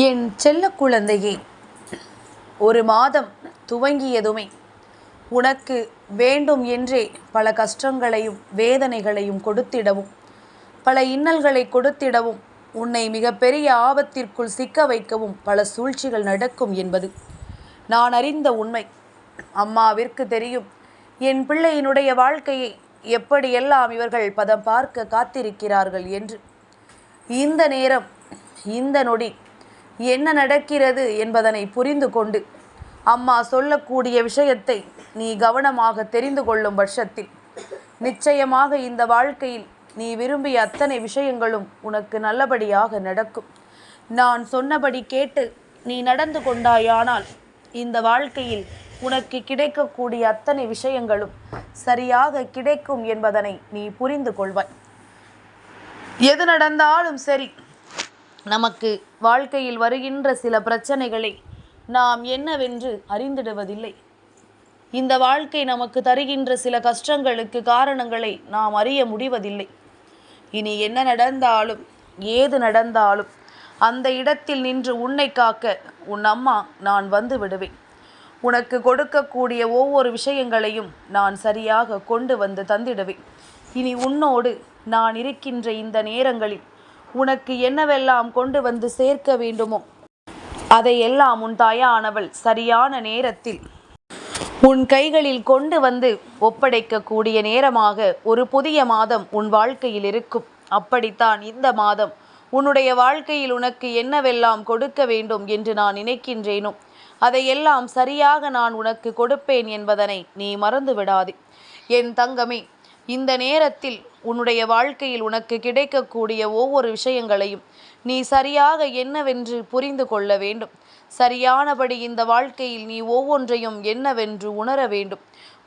என் செல்ல குழந்தையே ஒரு மாதம் துவங்கியதுமே உனக்கு வேண்டும் என்றே பல கஷ்டங்களையும் வேதனைகளையும் கொடுத்திடவும் பல இன்னல்களை கொடுத்திடவும் உன்னை மிகப்பெரிய ஆபத்திற்குள் சிக்க வைக்கவும் பல சூழ்ச்சிகள் நடக்கும் என்பது நான் அறிந்த உண்மை. அம்மாவிற்கு தெரியும் என் பிள்ளையினுடைய வாழ்க்கையை எப்படியெல்லாம் இவர்கள் பதம் பார்க்க காத்திருக்கிறார்கள் என்று. இந்த நேரம் இந்த நொடி என்ன நடக்கிறது என்பதனை புரிந்து கொண்டு அம்மா சொல்லக்கூடிய விஷயத்தை நீ கவனமாக தெரிந்து கொள்ளும் பட்சத்தில் நிச்சயமாக இந்த வாழ்க்கையில் நீ விரும்பிய அத்தனை விஷயங்களும் உனக்கு நல்லபடியாக நடக்கும். நான் சொன்னபடி கேட்டு நீ நடந்து கொண்டாயானால் இந்த வாழ்க்கையில் உனக்கு கிடைக்கக்கூடிய அத்தனை விஷயங்களும் சரியாக கிடைக்கும் என்பதனை நீ புரிந்து கொள்வாய். எது நடந்தாலும் சரி நமக்கு வாழ்க்கையில் வருகின்ற சில பிரச்சனைகளை நாம் என்னவென்று அறிந்திடுவதில்லை. இந்த வாழ்க்கை நமக்கு தருகின்ற சில கஷ்டங்களுக்கு காரணங்களை நாம் அறிய முடிவதில்லை. இனி என்ன நடந்தாலும் ஏது நடந்தாலும் அந்த இடத்தில் நின்று உன்னை காக்க உன் அம்மா நான் வந்து விடுவேன். உனக்கு கொடுக்கக்கூடிய ஒவ்வொரு விஷயங்களையும் நான் சரியாக கொண்டு வந்து தந்திடுவேன். இனி உன்னோடு நான் இருக்கின்ற இந்த நேரங்களில் உனக்கு என்னவெல்லாம் கொண்டு வந்து சேர்க்க வேண்டுமோ? அதையெல்லாம் உன் தாயானவள் சரியான நேரத்தில் உன் கைகளில் கொண்டு வந்து ஒப்படைக்கக்கூடிய நேரமாக ஒரு புதிய மாதம் உன் வாழ்க்கையில் இருக்கும். அப்படித்தான் இந்த மாதம் உன்னுடைய வாழ்க்கையில் உனக்கு என்னவெல்லாம் கொடுக்க வேண்டும் என்று நான் நினைக்கின்றேனோ? அதையெல்லாம் சரியாக நான் உனக்கு கொடுப்பேன் என்பதனை நீ மறந்து விடாதே என் தங்கமே இந்த நேரத்தில் உன்னுடைய வாழ்க்கையில் உனக்கு கிடைக்கக்கூடிய ஒவ்வொரு விஷயங்களையும் நீ சரியாக என்னவென்று புரிந்து கொள்ள வேண்டும். சரியானபடி இந்த வாழ்க்கையில் நீ ஒவ்வொன்றையும் என்னவென்று உணர வேண்டும்.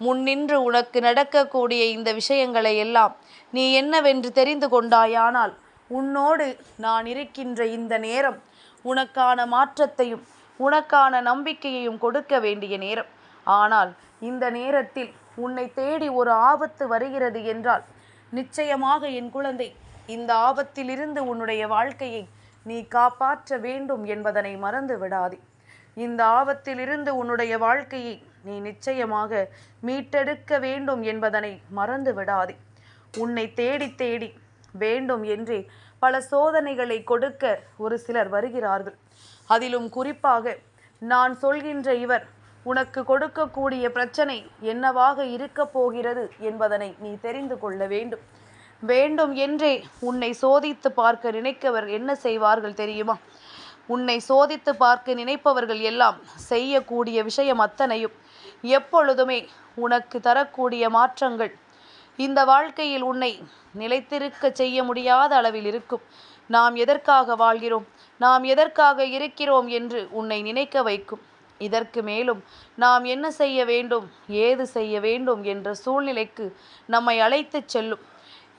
முன்னின்று உனக்கு நடக்கக்கூடிய இந்த விஷயங்களை எல்லாம் நீ என்னவென்று தெரிந்து கொண்டாயானால் உன்னோடு நான் இருக்கின்ற இந்த நேரம் உனக்கான மாற்றத்தையும் உனக்கான நம்பிக்கையையும் கொடுக்க வேண்டிய நேரம். ஆனால் இந்த நேரத்தில் உன்னை தேடி ஒரு ஆபத்து வருகிறது என்றால் நிச்சயமாக என் குழந்தை இந்த ஆபத்திலிருந்து உன்னுடைய வாழ்க்கையை நீ காப்பாற்ற வேண்டும் என்பதனை மறந்து விடாதே. இந்த ஆபத்திலிருந்து உன்னுடைய வாழ்க்கையை நீ நிச்சயமாக மீட்டெடுக்க வேண்டும் என்பதனை மறந்து விடாதே. உன்னை தேடி தேடி வேண்டும் என்றே பல சோதனைகளை கொடுக்க ஒரு சிலர் வருகிறார்கள். அதிலும் குறிப்பாக நான் சொல்கின்ற இவர் உனக்கு கொடுக்கக்கூடிய பிரச்சனை என்னவாக இருக்கப் போகிறது என்பதனை நீ தெரிந்து கொள்ள வேண்டும். வேண்டும் என்றே உன்னை சோதித்து பார்க்க நினைக்கவர் என்ன செய்வார்கள் தெரியுமா? உன்னை சோதித்து பார்க்க நினைப்பவர்கள் எல்லாம் செய்யக்கூடிய விஷயம் அத்தனையும். எப்பொழுதுமே உனக்கு தரக்கூடிய மாற்றங்கள் இந்த வாழ்க்கையில் உன்னை நிலைத்திருக்க செய்ய முடியாத அளவில் இருக்கும். நாம் எதற்காக வாழ்கிறோம்? நாம் எதற்காக இருக்கிறோம் என்று உன்னை நினைக்க வைக்கும். இதற்கு மேலும் நாம் என்ன செய்ய வேண்டும் ஏது செய்ய வேண்டும் என்ற சூழ்நிலைக்கு நம்மை அழைத்துச் செல்லும்.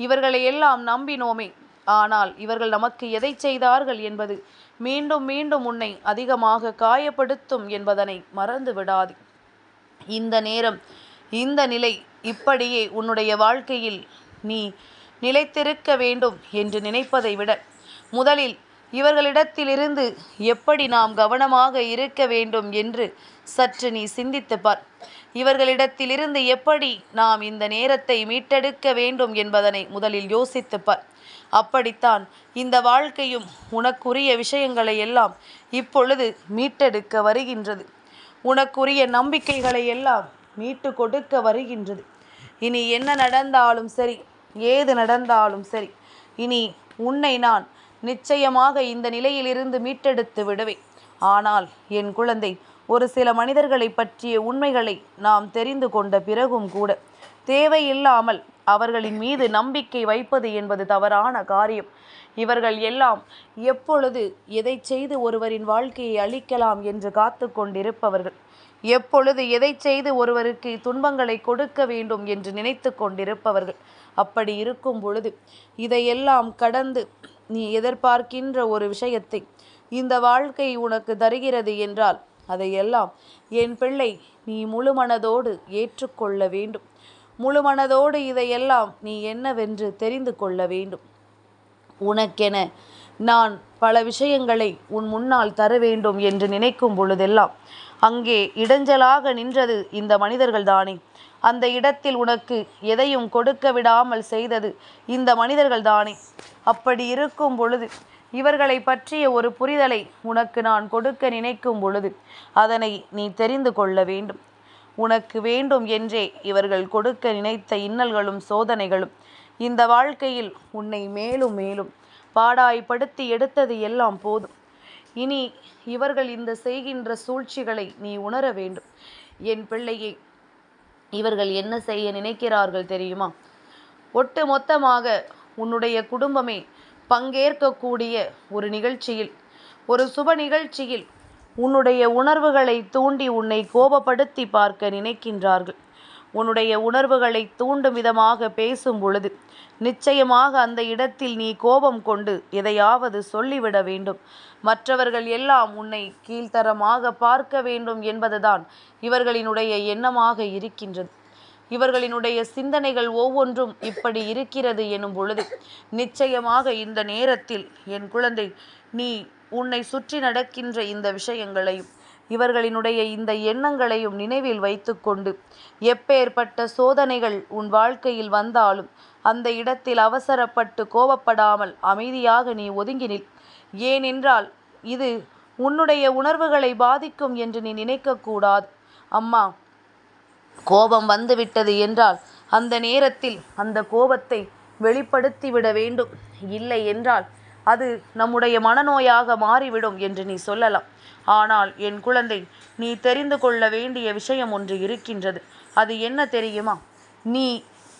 இவர்களை எல்லாம் நம்பினோமே. ஆனால் இவர்கள் நமக்கு எதை செய்தார்கள் என்பது மீண்டும் மீண்டும் உன்னை அதிகமாக காயப்படுத்தும் என்பதனை மறந்து விடாது. இந்த நேரம் இந்த நிலை இப்படியே உன்னுடைய வாழ்க்கையில் நீ நிலைத்திருக்க வேண்டும் என்று நினைப்பதை விட முதலில் இவர்களிடத்திலிருந்து எப்படி நாம் கவனமாக இருக்க வேண்டும் என்று சற்று நீ சிந்தித்து பார். இவர்களிடத்திலிருந்து எப்படி நாம் இந்த நேரத்தை மீட்டெடுக்க வேண்டும் என்பதனை முதலில் யோசித்து பார். அப்படித்தான் இந்த வாழ்க்கையும் உனக்குரிய விஷயங்களை எல்லாம் இப்பொழுது மீட்டெடுக்க வருகின்றது. உனக்குரிய நம்பிக்கைகளை எல்லாம் மீட்டு கொடுக்க வருகின்றது. இனி என்ன நடந்தாலும் சரி ஏது நடந்தாலும் சரி இனி உன்னை நான் நிச்சயமாக இந்த நிலையிலிருந்து மீட்டெடுத்து விடுவேன். ஆனால் என் குழந்தை ஒரு சில மனிதர்களை பற்றிய உண்மைகளை நாம் தெரிந்து கொண்ட பிறகும் கூட தேவையில்லாமல் அவர்களின் மீது நம்பிக்கை வைப்பது என்பது தவறான காரியம். இவர்கள் எல்லாம் எப்பொழுது எதை செய்து ஒருவரின் வாழ்க்கையை அழிக்கலாம் என்று காத்து கொண்டிருப்பவர்கள் எப்பொழுது எதை செய்து ஒருவருக்கு துன்பங்களை கொடுக்க வேண்டும் என்று நினைத்து கொண்டிருப்பவர்கள் அப்படி இருக்கும் பொழுது இதையெல்லாம் கடந்து நீ எதிர்பார்க்கின்ற ஒரு விஷயத்தை இந்த வாழ்க்கை உனக்கு தருகிறது என்றால் அதையெல்லாம் என் பிள்ளை நீ முழு மனதோடு ஏற்றுக்கொள்ள வேண்டும். முழு மனதோடு இதையெல்லாம் நீ என்னவென்று தெரிந்து கொள்ள வேண்டும். உனக்கென நான் பல விஷயங்களை உன் முன்னால் தர வேண்டும் என்று நினைக்கும் பொழுதெல்லாம் அங்கே இடைஞ்சலாக நின்றது இந்த மனிதர்கள் தானே அந்த இடத்தில் உனக்கு எதையும் கொடுக்க விடாமல் செய்தது இந்த மனிதர்கள் தானே அப்படி இருக்கும் பொழுது இவர்களை பற்றிய ஒரு புரிதலை உனக்கு நான் கொடுக்க நினைக்கும் பொழுது அதனை நீ தெரிந்து கொள்ள வேண்டும். உனக்கு வேண்டும் என்றே இவர்கள் கொடுக்க நினைத்த இன்னல்களும் சோதனைகளும் இந்த வாழ்க்கையில் உன்னை மேலும் மேலும் பாடாய்படுத்தி எடுத்தது எல்லாம் போதும். இனி இவர்கள் இந்த செய்கின்ற சூழ்ச்சிகளை நீ உணர வேண்டும். என் பிள்ளையை இவர்கள் என்ன செய்ய நினைக்கிறார்கள் தெரியுமா? ஒட்டு மொத்தமாக உன்னுடைய குடும்பமே பங்கேற்கக்கூடிய ஒரு நிகழ்ச்சியில் ஒரு சுப நிகழ்ச்சியில் உன்னுடைய உணர்வுகளை தூண்டி உன்னை கோபப்படுத்தி பார்க்க நினைக்கின்றார்கள். உன்னுடைய உணர்வுகளை தூண்டும் விதமாக பேசும் பொழுது நிச்சயமாக அந்த இடத்தில் நீ கோபம் கொண்டு எதையாவது சொல்லிவிட வேண்டும். மற்றவர்கள் எல்லாம் உன்னை கீழ்த்தரமாக பார்க்க வேண்டும் என்பதுதான் இவர்களினுடைய எண்ணமாக இருக்கின்றது. இவர்களினுடைய சிந்தனைகள் ஒவ்வொன்றும் இப்படி இருக்கிறது எனும் பொழுது நிச்சயமாக இந்த நேரத்தில் என் குழந்தை நீ உன்னை சுற்றி நடக்கின்ற இந்த விஷயங்களையும் இவர்களினுடைய இந்த எண்ணங்களையும் நினைவில் வைத்துக்கொண்டு எப்பேற்பட்ட சோதனைகள் உன் வாழ்க்கையில் வந்தாலும் அந்த இடத்தில் அவசரப்பட்டு கோபப்படாமல் அமைதியாக நீ ஒதுங்கி நில். ஏனென்றால் இது உன்னுடைய உணர்வுகளை பாதிக்கும் என்று நீ நினைக்கக்கூடாது. அம்மா கோபம் வந்துவிட்டது என்றால் அந்த நேரத்தில் அந்த கோபத்தை வெளிப்படுத்திவிட வேண்டும். இல்லை என்றால் அது நம்முடைய மனநோயாக மாறிவிடும் என்று நீ சொல்லலாம். ஆனால் என் குழந்தை நீ தெரிந்து கொள்ள வேண்டிய விஷயம் ஒன்று இருக்கின்றது. அது என்ன தெரியுமா? நீ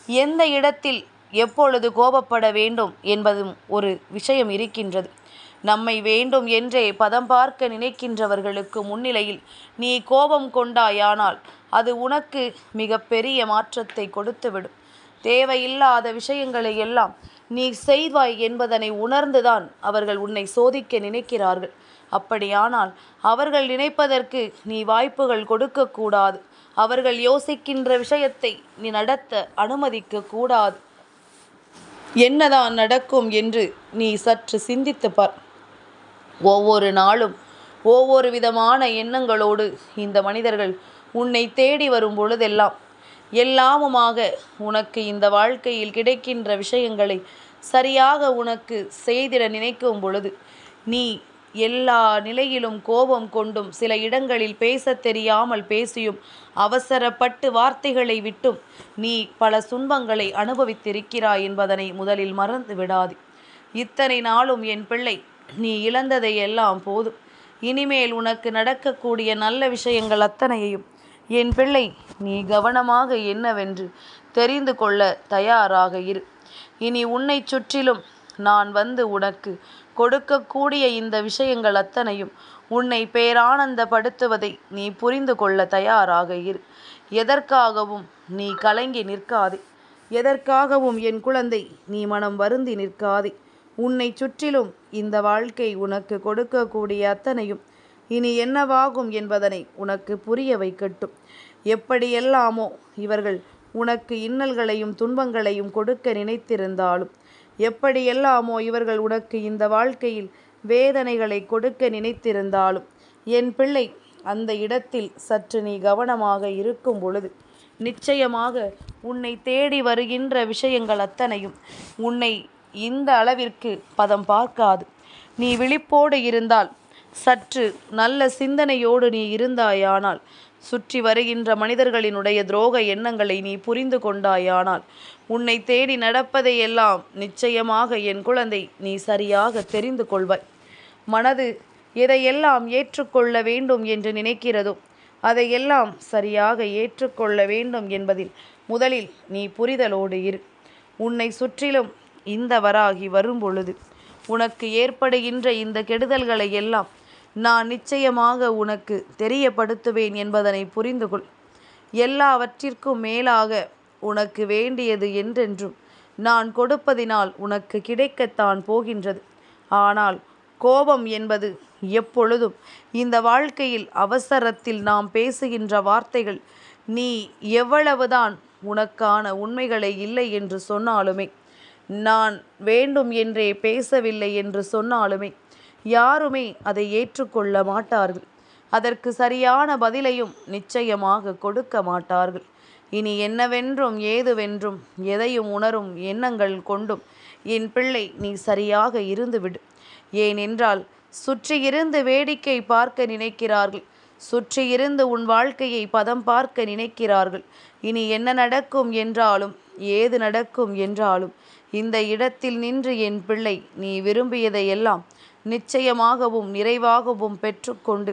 எந்த இடத்தில் எப்பொழுது கோபப்பட வேண்டும் என்பதும் ஒரு விஷயம் இருக்கின்றது. நம்மை வேண்டும் என்றே பதம் பார்க்க நினைக்கின்றவர்களுக்கு முன்னிலையில் நீ கோபம் கொண்டாயானால் அது உனக்கு மிக பெரிய மாற்றத்தை கொடுத்துவிடும். தேவையில்லாத விஷயங்களை எல்லாம் நீ செய்வாய் என்பதனை உணர்ந்துதான் அவர்கள் உன்னை சோதிக்க நினைக்கிறார்கள். அப்படியானால் அவர்கள் நினைப்பதற்கு நீ வாய்ப்புகள் கொடுக்கக்கூடாது அவர்கள் யோசிக்கின்ற விஷயத்தை நீ நடத்த அனுமதிக்க கூடாது. என்னதான் நடக்கும் என்று நீ சற்று சிந்தித்து பார். ஒவ்வொரு நாளும் ஒவ்வொரு விதமான எண்ணங்களோடு இந்த மனிதர்கள் உன்னை தேடி வரும் பொழுதெல்லாம் எல்லாமுமாக உனக்கு இந்த வாழ்க்கையில் கிடைக்கின்ற விஷயங்களை சரியாக உனக்கு செய்திட நினைக்கும் பொழுது நீ எல்லா நிலையிலும் கோபம் கொண்டும் சில இடங்களில் பேசத் தெரியாமல் பேசியும் அவசரப்பட்டு வார்த்தைகளை விட்டும் நீ பல துன்பங்களை அனுபவித்திருக்கிறாய் என்பதனை முதலில் மறந்து விடாது. இத்தனை நாளும் என் பிள்ளை நீ இழந்ததை எல்லாம் போதும். இனிமேல் உனக்கு நடக்கக்கூடிய நல்ல விஷயங்கள் அத்தனையையும் என் பிள்ளை நீ கவனமாக என்னவென்று தெரிந்து கொள்ள தயாராக இரு. இனி உன்னை சுற்றிலும் நான் வந்து உனக்கு கொடுக்கக்கூடிய இந்த விஷயங்கள் அத்தனையும் உன்னை பேரானந்தப்படுத்துவதை நீ புரிந்து கொள்ள தயாராக இரு. எதற்காகவும் நீ கலங்கி நிற்காதே. எதற்காகவும் என் குழந்தை நீ மனம் வருந்தி நிற்காதே. உன்னை சுற்றிலும் இந்த வாழ்க்கை உனக்கு கொடுக்கக்கூடிய அத்தனையும் இனி என்னவாகும் என்பதனை உனக்கு புரிய வைக்கட்டும். எப்படியெல்லாமோ இவர்கள் உனக்கு இன்னல்களையும் துன்பங்களையும் கொடுக்க நினைத்திருந்தாலும் எப்படியெல்லாமோ இவர்கள் உனக்கு இந்த வாழ்க்கையில் வேதனைகளை கொடுக்க நினைத்திருந்தாலும் என் பிள்ளை அந்த இடத்தில் சற்று நீ கவனமாக இருக்கும் பொழுது நிச்சயமாக உன்னை தேடி வருகின்ற விஷயங்கள் அத்தனையும் உன்னை இந்த அளவிற்கு பதம் பார்க்காது. நீ விழிப்போடு இருந்தால் சற்று நல்ல சிந்தனையோடு நீ இருந்தாயானால் சுற்றி வருகின்ற மனிதர்களினுடைய துரோக எண்ணங்களை நீ புரிந்து கொண்டாயானால் உன்னை தேடி நடப்பதையெல்லாம் நிச்சயமாக என் குழந்தை நீ சரியாக தெரிந்து கொள்வாய். மனது எதையெல்லாம் ஏற்றுக்கொள்ள வேண்டும் என்று நினைக்கிறதோ அதையெல்லாம் சரியாக ஏற்றுக்கொள்ள வேண்டும் என்பதில் முதலில் நீ புரிதலோடு இரு. உன்னை சுற்றிலும் இந்த வராகி வரும் பொழுது உனக்கு ஏற்படுகின்ற இந்த கெடுதல்களை எல்லாம் நான் நிச்சயமாக உனக்கு தெரியப்படுத்துவேன் என்பதனை புரிந்து கொள் எல்லாவற்றிற்கும் மேலாக உனக்கு வேண்டியது என்றென்றும் நான் கொடுப்பதினால் உனக்கு கிடைக்கத்தான் போகின்றது. ஆனால் கோபம் என்பது எப்பொழுதும் இந்த வாழ்க்கையில் அவசரத்தில் நாம் பேசுகின்ற வார்த்தைகள் நீ எவ்வளவுதான் உனக்கான உண்மைகளை இல்லை என்று சொன்னாலுமே நான் வேண்டும் என்றே பேசவில்லை என்று சொன்னாலுமே யாருமே அதை ஏற்றுக்கொள்ள மாட்டார்கள். அதற்கு சரியான பதிலையும் நிச்சயமாக கொடுக்க மாட்டார்கள். இனி என்னவென்றும் ஏதுவென்றும் எதையும் உணரும் எண்ணங்கள் கொண்டும் என் பிள்ளை நீ சரியாக இருந்துவிடு. ஏனென்றால் சுற்றியிருந்து வேடிக்கை பார்க்க நினைக்கிறார்கள். சுற்றியிருந்து உன் வாழ்க்கையை பதம் பார்க்க நினைக்கிறார்கள். இனி என்ன நடக்கும் என்றாலும் ஏது நடக்கும் என்றாலும் இந்த இடத்தில் நின்று என் பிள்ளை நீ விரும்பியதையெல்லாம் நிச்சயமாகவும் நிறைவாகவும் பெற்றுக்கொண்டு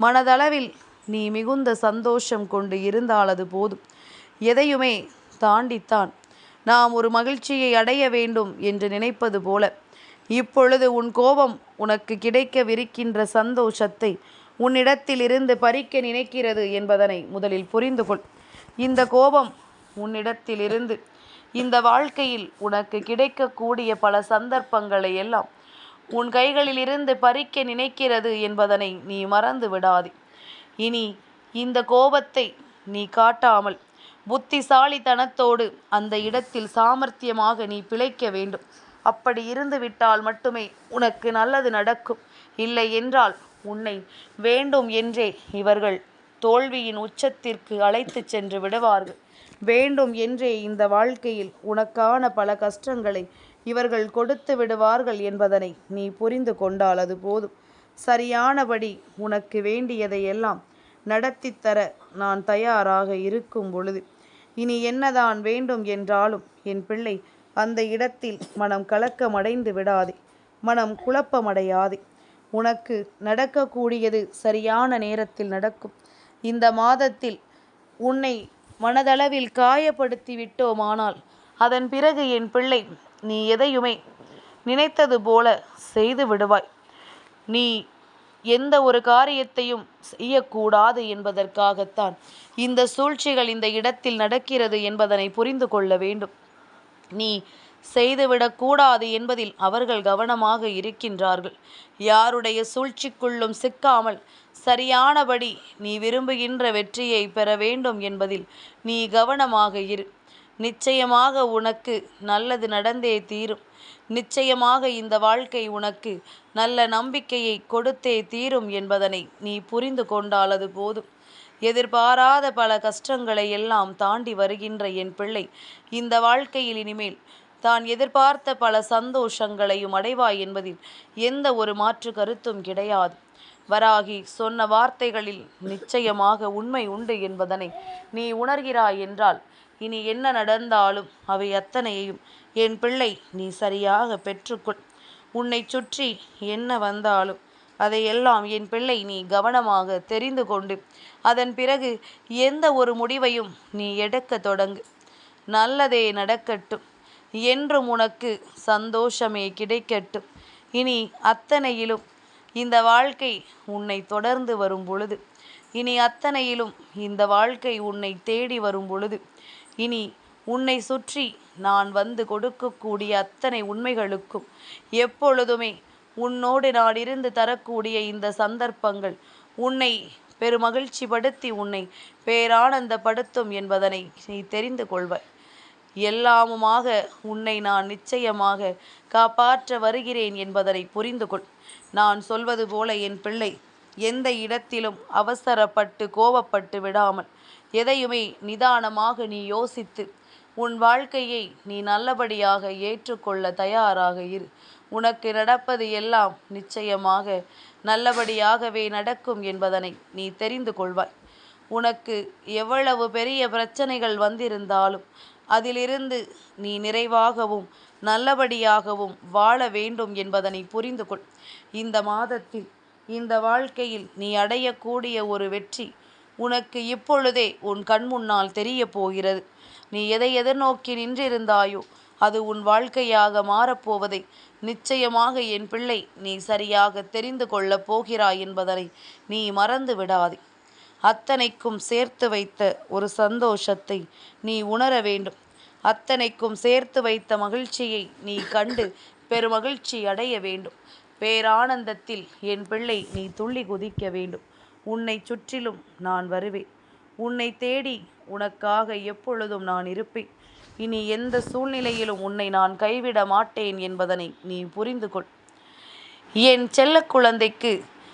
மனதளவில் நீ மிகுந்த சந்தோஷம் கொண்டு இருந்தாலது போதும். எதையுமே தாண்டித்தான் நாம் ஒரு மகிழ்ச்சியை அடைய வேண்டும் என்று நினைப்பது போல. இப்பொழுது உன் கோபம் உனக்கு கிடைக்கவிருக்கின்ற சந்தோஷத்தை உன்னிடத்திலிருந்து பறிக்க நினைக்கிறது என்பதனை முதலில் புரிந்து கொள். இந்த கோபம் உன்னிடத்தில் இருந்து இந்த வாழ்க்கையில் உனக்கு கிடைக்கக்கூடிய பல சந்தர்ப்பங்களை எல்லாம் உன் கைகளில் இருந்து பறிக்க நினைக்கிறது என்பதனை நீ மறந்து விடாதே. இனி இந்த கோபத்தை நீ காட்டாமல் புத்திசாலித்தனத்தோடு அந்த இடத்தில் சாமர்த்தியமாக நீ பிழைக்க வேண்டும். அப்படி இருந்து விட்டால் மட்டுமே உனக்கு நல்லது நடக்கும். இல்லை என்றால் உன்னை வேண்டும் என்றே இவர்கள் தோல்வியின் உச்சத்திற்கு அழைத்து சென்று விடுவார்கள். வேண்டும் என்றே இந்த வாழ்க்கையில் உனக்கான பல கஷ்டங்களை இவர்கள் கொடுத்து விடுவார்கள் என்பதனை நீ புரிந்து கொண்டால் அது போதும். சரியானபடி உனக்கு வேண்டியதையெல்லாம் நடத்தித்தர நான் தயாராக இருக்கும் பொழுது இனி என்னதான் வேண்டும் என்றாலும் என் பிள்ளை அந்த இடத்தில் மனம் கலக்கமடைந்து விடாதே மனம் குழப்பமடையாதே. உனக்கு நடக்கக்கூடியது சரியான நேரத்தில் நடக்கும். இந்த மாதத்தில் உன்னை மனதளவில் காயப்படுத்தி விட்டோமானால் அதன் பிறகு என் பிள்ளை நீ எதையுமே நினைத்தது போல செய்து விடுவாய். நீ எந்த ஒரு காரியத்தையும் செய்யக்கூடாது என்பதற்காகத்தான் இந்த சூழ்ச்சிகள் இந்த இடத்தில் நடக்கிறது என்பதனை புரிந்து கொள்ள வேண்டும். நீ செய்துவிடக்கூடாது என்பதில் அவர்கள் கவனமாக இருக்கின்றார்கள். யாருடைய சூழ்ச்சிக்குள்ளும் சிக்காமல் சரியானபடி நீ விரும்புகின்ற வெற்றியை பெற வேண்டும் என்பதில் நீ கவனமாக இரு. நிச்சயமாக உனக்கு நல்லது நடந்தே தீரும். நிச்சயமாக இந்த வாழ்க்கை உனக்கு நல்ல நம்பிக்கையை கொடுத்தே தீரும் என்பதனை நீ புரிந்து கொண்டால் அது போதும். எதிர்பாராத பல கஷ்டங்களை எல்லாம் தாண்டி வருகின்ற என் பிள்ளை இந்த வாழ்க்கையில் இனிமேல் தான் எதிர்பார்த்த பல சந்தோஷங்களையும் அடைவாய் என்பதில் எந்த ஒரு மாற்று கருத்தும் கிடையாது. வராகி சொன்ன வார்த்தைகளில் நிச்சயமாக உண்மை உண்டு என்பதனை நீ உணர்கிறாய் என்றால் இனி என்ன நடந்தாலும் அவை அத்தனையையும் என் பிள்ளை நீ சரியாக பெற்றுக்கொள். உன்னை சுற்றி என்ன வந்தாலும் அதையெல்லாம் என் பிள்ளை நீ கவனமாக தெரிந்து கொண்டு அதன் பிறகு எந்த ஒரு முடிவையும் நீ எடுக்க தொடங்கு. நல்லதே நடக்கட்டும் என்றும் உனக்கு சந்தோஷமே கிடைக்கட்டும். இனி அத்தனையிலும் இந்த வாழ்க்கை உன்னை தொடர்ந்து வரும் பொழுது. இனி அத்தனையிலும் இந்த வாழ்க்கை உன்னை தேடி வரும் பொழுது. இனி உன்னை சுற்றி நான் வந்து கொடுக்கக்கூடிய அத்தனை உண்மைகளுக்கும் எப்பொழுதுமே உன்னோடு நான் இருந்து தரக்கூடிய இந்த சந்தர்ப்பங்கள் உன்னை பெருமகிழ்ச்சி படுத்தி உன்னை பேரானந்தப்படுத்தும் என்பதனை நீ தெரிந்து கொள்வாய். எல்லாமுமாக உன்னை நான் நிச்சயமாக காப்பாற்ற வருகிறேன் என்பதனை புரிந்து கொள் நான் சொல்வது போல என் பிள்ளை எந்த இடத்திலும் அவசரப்பட்டு கோபப்பட்டு விடாமல் எதையுமே நிதானமாக நீ யோசித்து உன் வாழ்க்கையை நீ நல்லபடியாக ஏற்றுக்கொள்ள தயாராக இரு. உனக்கு நடப்பது எல்லாம் நிச்சயமாக நல்லபடியாகவே நடக்கும் என்பதனை நீ தெரிந்து கொள்வாய். உனக்கு எவ்வளவு பெரிய பிரச்சனைகள் வந்திருந்தாலும் அதிலிருந்து நீ நிறைவாகவும் நல்லபடியாகவும் வாழ வேண்டும் என்பதனை புரிந்து கொள். இந்த மாதத்தில் இந்த வாழ்க்கையில் நீ அடையக்கூடிய ஒரு வெற்றி உனக்கு இப்பொழுதே உன் கண் முன்னால் தெரிய போகிறது. நீ எதை எதிர்நோக்கி நின்றிருந்தாயோ அது உன் வாழ்க்கையாக மாறப்போவதை நிச்சயமாக என் பிள்ளை நீ சரியாக தெரிந்து கொள்ளப் போகிறாய் என்பதனை நீ மறந்து விடாதே அத்தனைக்கும் சேர்த்து வைத்த ஒரு சந்தோஷத்தை நீ உணர வேண்டும். அத்தனைக்கும் சேர்த்து வைத்த மகிழ்ச்சியை நீ கண்டு பெருமகிழ்ச்சி அடைய வேண்டும். பேரானந்தத்தில் என் பிள்ளை நீ துள்ளி குதிக்க வேண்டும். உன்னை சுற்றிலும் நான் வருவேன். உன்னை தேடி உனக்காக எப்பொழுதும் நான் இருப்பேன். இனி எந்த சூழ்நிலையிலும் உன்னை நான் கைவிட மாட்டேன் என்பதனை நீ புரிந்து கொள் என் செல்ல குழந்தைக்கு